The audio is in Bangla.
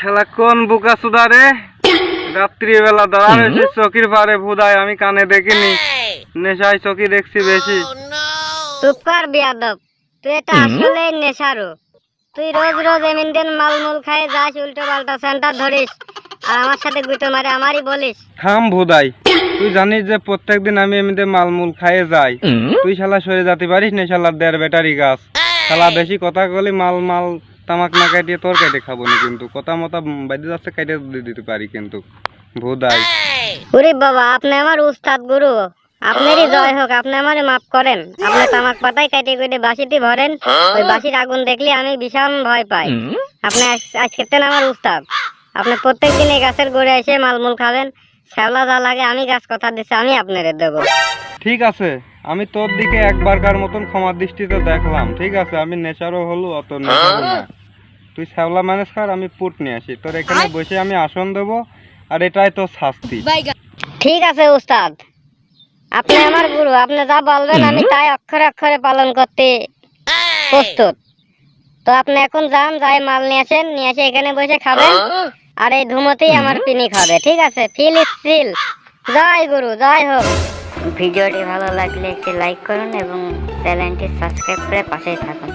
শালা কোন বুকা সুদারে রাত্রিবেলা দাঁড়ানো সে চকির পারে ভুদায় আমি কানে দেখিনি। নেশায় চকি দেখছি বেশি। চুপ কর বিয়াদব। তুই এটা আসলে নেশারু। তুই রোজ রোজ এমন দিন মালমুল খাই যাস উল্টো পাল্টা সেন্টার ধরিস। আর আমার সাথে গুটো মারে আমারই বলিস। থাম ভুদাই। তুই জানিস যে প্রত্যেকদিন আমি এমনিতে মালমূল খাইয়ে যাই। তুই শালা সরে যেতে পারিস না শালা দেড় ব্যাটারি গাছ। শালা বেশি কথা বলি মাল মাল তামাক না কাটিয়ে তোর কেটে খাব না কিন্তু। কথা মতো বাইরে যাচ্ছে কেটে দিয়ে দিতে পারি কিন্তু। ভুদাই। উরি বাবা আপনি আমার উস্তাদ গুরু। আপনারই জয় হোক আপনি আমারে মাফ করেন। আপনি তামাক পাতায় কেটে কেটে বাসিতে ভরেন। ওই বাসির আগুন দেখলে আমি ভীষণ ভয় পাই। আপনি আজ- আজকের আমার উস্তাদ। আপনি প্রত্যেক দিন এই গাছের গোড়ে এসে মালমূল খাবেন। শ্যাওলা যা লাগে আমি গাছ কথা দিচ্ছি আমি আপনারে দেবো। ঠিক আছে আমি তোর দিকে একবারকার মতন ক্ষমার দৃষ্টিতে দেখলাম। ঠিক আছে আমি নেচারও হলো অত না। তুই শ্যাওলা ম্যানেজ কর আমি পুট নিয়ে আসি। তোর এখানে বসে আমি আসন দেবো আর এটাই তোর শাস্তি। ঠিক আছে উস্তাদ। আপনি আমার গুরু আপনি যা বলবেন আমি তাই অক্ষরে অক্ষরে পালন করতে প্রস্তুত। তো আপনি এখন যান যাই মাল নিয়ে আসেন নিয়ে এসে এখানে বসে খাবেন। আর এই ধুমোতেই আমার পিনিক হবে ঠিক আছে? ফিল ফিল জয় গুরু জয় হোক। ভিডিওটি ভালো লাগলে একটি লাইক করুন এবং চ্যানেলটি সাবস্ক্রাইব করে পাশেই থাকুন।